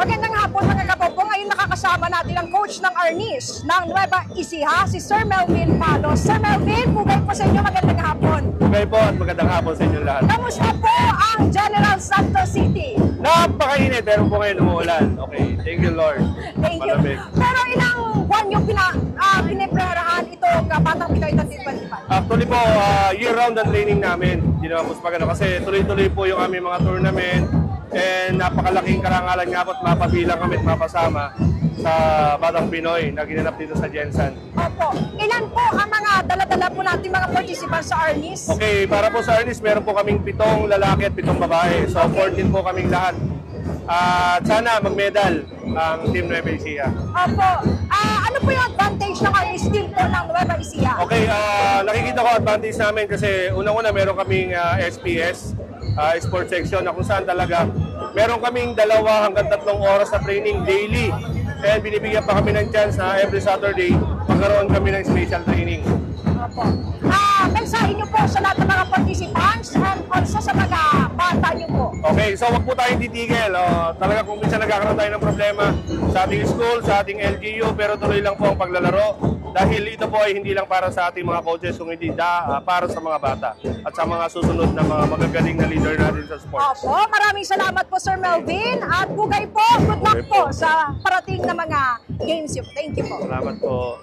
Magandang hapon mga kapopo. Ngayon nakakasama natin ang coach ng Arnis ng Nueva Ecija, si Sir Melvin Palos. Sir Melvin, pugay po sa inyo. Magandang hapon. Okay po at magandang hapon sa inyo lahat. Kamusta po ang General Santos City? Napakainit pero po ngayon umuulan. Okay, thank you Lord. Thank you. Pero ilang buwan yung pina, uh, pinipreparahan itong uh, Batang Pinoy 2025? Actually po, ah, year-round ang training namin. Naman po sa pagano kasi tuloy-tuloy po yung aming mga tournament and napakalaking karangalan nga po at mapabilang kami at mapasama sa Batang Pinoy na ginanap dito sa Jensen. Opo. Ilan po ang mga dala-dala po natin mga participants sa Arnis? Okay, para po sa Ernest, meron po kaming pitong lalaki at pitong babae. So, 14 po kaming lahat. At sana mag-medal ang Team Nueva Ecija. Opo. Ah, ano po yung advantage ng Arnis team po ng Nueva Ecija? Okay, ah, nakikita ko advantage namin kasi unang-una meron kaming ah, SPS, ah, sports section na kung saan talaga meron kaming dalawa hanggang tatlong oras na training daily. And binibigyan pa kami ng chance na every Saturday magkaroon kami ng special training. Opo. Ah, mensahe niyo po sa lahat ng mga participants and also sa mga bata niyo po. Okay, so wag po tayong titigil. Oh, talaga kung minsan nagkakaroon tayo ng problema sa ating school, sa ating LGU, pero tuloy lang po ang paglalaro. Dahil ito po ay hindi lang para sa ating mga coaches, kung hindi da, ah, para sa mga bata at sa mga susunod na mga magagaling na leader natin sa sports. Opo, maraming salamat po Sir Melvin at bugay po. Good luck po po. sa parating na mga games niyo. Thank you po. Salamat po.